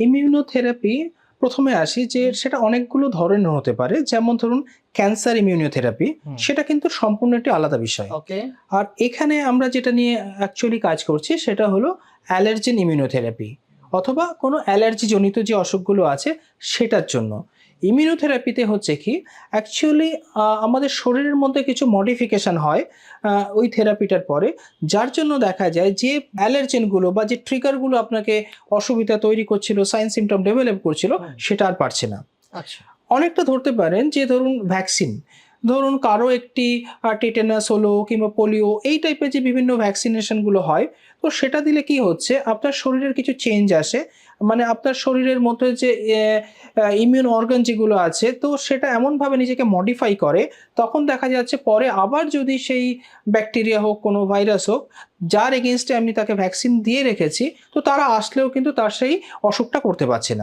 Immunotherapy প্রথমে আসি যে সেটা অনেকগুলো ধরনের হতে পারে। যেমন ধরুন ক্যান্সার ইমিউনোথেরাপি হুম। সেটা কিন্তু সম্পূর্ণ একটি আলাদা বিষয়। ওকে। আর এখানে আমরা যেটা নিয়ে অ্যাকচুয়ালি কাজ করছি সেটা হলো অ্যালার্জেন ইমিউনোথেরাপি অথবা কোনো অ্যালার্জি জনিত যে অসুখগুলো আছে সেটার জন্য। ইমিউনোথেরাপিতে হচ্ছে কি অ্যাকচুয়ালি আমাদের শরীরের মধ্যে কিছু মডিফিকেশন হয় ওই থেরাপিটার পরে। যার জন্য দেখা যায় যে অ্যালার্জেনগুলো বা যে ট্রিগারগুলো আপনাকে অসুবিধা তৈরি করছিল সাইন সিমটম ডেভেলপ করছিল সেটা আর পারছে না। আচ্ছা। অনেকটা ধরতে পারেন যে ধরুন ভ্যাকসিন ধরুন কারও একটি টেটেনাস হলো কিংবা পোলিও এই টাইপের যে বিভিন্ন ভ্যাকসিনেশনগুলো হয় তো সেটা দিলে কি হচ্ছে আপনার শরীরের কিছু চেঞ্জ আসে মানে আপনার শরীরের মধ্যে যে ইমিউন অর্গান যেগুলো আছে, তো সেটা এমনভাবে নিজেকে মডিফাই করে, তখন দেখা যাচ্ছে পরে আবার যদি সেই ব্যাকটেরিয়া হোক, কোনো ভাইরাস হোক, যার এগেনস্টে আমি তাকে ভ্যাকসিন দিয়ে রেখেছি, তো তারা আসলেও কিন্তু তার সেই অসুখটা করতে পারছে না।